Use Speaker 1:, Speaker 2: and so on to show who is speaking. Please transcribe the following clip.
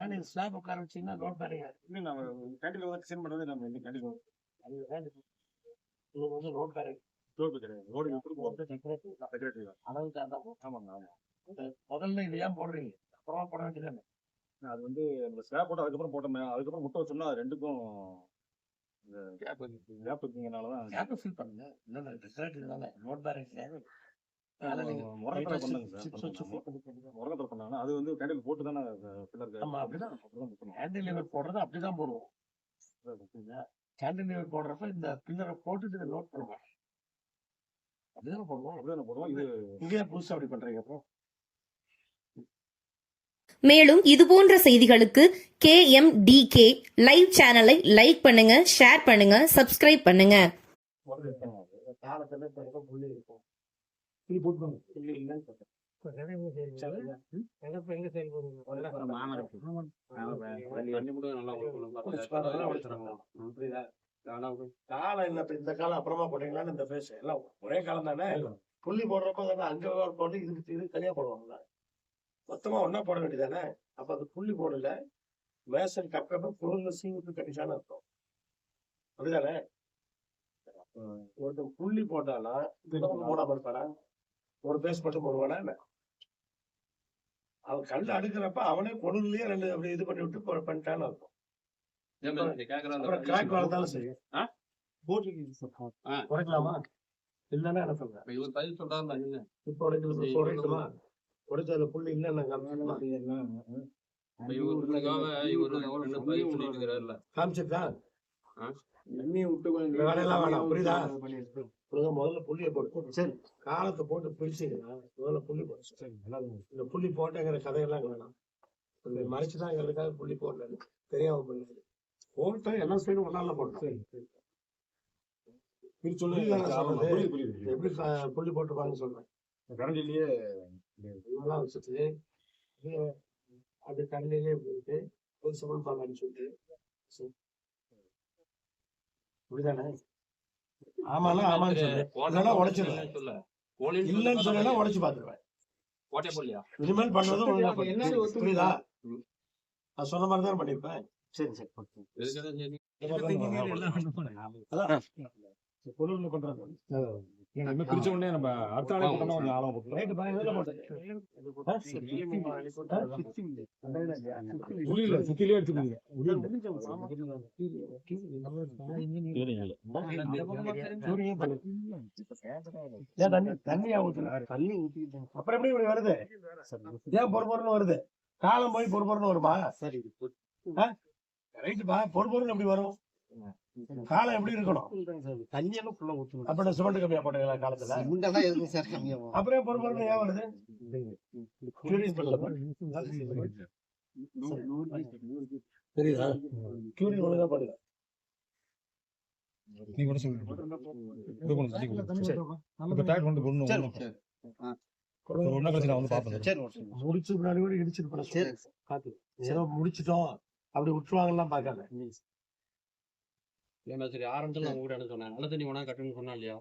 Speaker 1: ஆனா இந்த ஸ்லாப் உட்கார வச்சீங்கன்னா ரோட் பாருங்க
Speaker 2: இன்னும் நம்ம கேண்டீன்ல வந்து சென்ட் பண்றது நம்ம இந்த கேண்டீன்
Speaker 1: அது வந்து ரோட் பாருங்க
Speaker 2: ரோடு கிடையாது ரோடு செக்ரட்டரி
Speaker 1: அளவுக்கு அதான்
Speaker 2: ஆமாங்க ஆமா
Speaker 1: முதல்ல இது ஏன் போடுறீங்க? அப்புறமா போட வேண்டியதானே
Speaker 2: அது வந்து நம்ம ஸ்லாப் போட்டு அதுக்கப்புறம் போட்டோமே. அதுக்கப்புறம் முட்டை வச்சோம்னா ரெண்டுக்கும்
Speaker 1: கேப்
Speaker 2: கேப் இருக்கீங்கனாலதான்
Speaker 1: கேப் ஃபில் பண்ணுங்க. இல்லை செக்ரட்டரி தானே. ரோட் பாருங்க
Speaker 2: அது வந்து கேண்டில் போட்டு தானே
Speaker 1: அப்படிதான். போடுறது அப்படிதான் போடுவோம். கேண்டிலிவர் போடுறப்ப இந்த பில்லரை போட்டுட்டு இதை நோட் பண்ணுவோம். அப்படிதான் போடுவோம்?
Speaker 2: அப்படிதான் போடுவோம்? இது
Speaker 1: இங்கேயே புதுசா அப்படி பண்றீங்க அப்புறம்
Speaker 3: மேலும் இதுபோன்ற செய்திகளுக்கு கேஎம்டிகே லைவ் சேனலை லைக் பண்ணுங்க ஷேர் பண்ணுங்க சப்ஸ்கிரைப் பண்ணுங்க.
Speaker 1: இருக்கும் புள்ளி போட்டுக்கோங்க. புள்ளி இல்லைன்னு சொல்றேன் இந்த காலம் அப்புறமா போட்டீங்களான்னு இந்த பேச எல்லாம் ஒரே காலம் தானே? புள்ளி போடுறப்ப தானே அங்க போட்டு இதுக்கு இது தனியா போடுவாங்கல்ல மொத்தமா ஒண்ணா போட வேண்டியதானே? அப்ப அது புள்ளி போடல. மேசன் கப்ப பொருள் சீவுக்கு கட்டிச்சான்னு அர்த்தம். அப்படிதானே அப்ப ஒருத்தன் புள்ளி போட்டானா இதுக்கு போடாம இருப்பானா? ஒரு பேஸ் மட்டும் போடுவானா என்ன? அவன் கல் அடுக்கிறப்ப அவனே பொருள்லயே ரெண்டு அப்படி இது பண்ணி விட்டு பண்ணிட்டான்னு அப்புறம் கிராக் வரதாலும் சரி. குறைக்கலாமா? இல்லன்னா என்ன சொல்றேன்
Speaker 4: இவர் பதில் சொல்றாரு
Speaker 1: இப்ப உடைக்கிறது இப்ப உடைக்கணுமா உடைச்ச அதுல புள்ளி இல்லைன்னு காமிச்சிடலாம் எண்ணெயை விட்டு புரியுதா? முதல்ல புள்ளியை போட்டு சரி. காலத்தை போட்டு பிரிச்சீங்கன்னா முதல்ல புள்ளி போட்டு சரி இந்த புள்ளி போட்டேங்கிற கதையெல்லாம் வேணாம். மறைச்சுதாங்கிறதுக்காக புள்ளி போடல தெரியாம பண்ணது போட்டா எல்லா சைடும் ஒன்னால போட்டோம் எப்படி புள்ளி போட்டுருப்பாங்கன்னு சொல்றேன்.
Speaker 2: கரண்டிலேயே
Speaker 1: இதெல்லாம் வச்சுட்டு அது கண்ணிலே போயிட்டு ஒரு சமன் பாங்க சொல்லிட்டு சரி. புரியுதானே ஆமாண்ணா ஆமான்னு சொல்லு. இல்லைன்னா உடைச்சிடுறேன்
Speaker 4: சொல்ல
Speaker 1: இல்லைன்னு சொன்னா உடைச்சு பாத்துருவேன் இனிமேல் பண்றது ஒழுங்கா பண்ணு. புரியுதா? நான் சொன்ன மாதிரி தான் பண்ணிருப்பேன் சரி சரி
Speaker 2: பொருள் நம்ம பிரிச்ச உடனே நம்ம அடுத்த ஆளே போட்டோம்னா கொஞ்சம் ஆழம்
Speaker 1: போட்டேன்
Speaker 2: புரியல சுத்திலே எடுத்துக்கீங்க.
Speaker 1: தண்ணியா? தண்ணி. அப்புறம் எப்படி இப்படி வருது? ஏன் பொறு பொறுன்னு வருது? காலம் போய் பொறு பொறுன்னு வருமா ரைட்டுப்பா பொறு பொறுன்னு எப்படி வரும்? காலம் எப்படி இருக்கணும்?
Speaker 5: தண்ணியெல்லாம் ஃபுல்லா ஊற்றணும்
Speaker 1: அப்ப சிமெண்ட் கம்மியா போட்டீங்களா காலத்துல?
Speaker 5: சார்
Speaker 1: அப்புறம் ஏன் பொறு பொறுன்னு ஏன் வருது? Curious பண்ணல. தெரியுதா? கியூரிங் ஒழுங்கா பண்ணுங்க
Speaker 2: நீ கூட கொண்டு வந்து
Speaker 5: சரி
Speaker 1: முடிச்சு முன்னாடி கூட இடிச்சிருப்பேன்
Speaker 5: சரி.
Speaker 1: பாத்து ஏதோ முடிச்சிட்டோம். அப்படி விட்டுருவாங்கலாம் பாக்காத
Speaker 4: சரி ஆரம்பத்துல நான் கூட என்ன சொன்னேன் நல்ல தண்ணி வேணா கட்டணும்னு சொன்னா இல்லையா?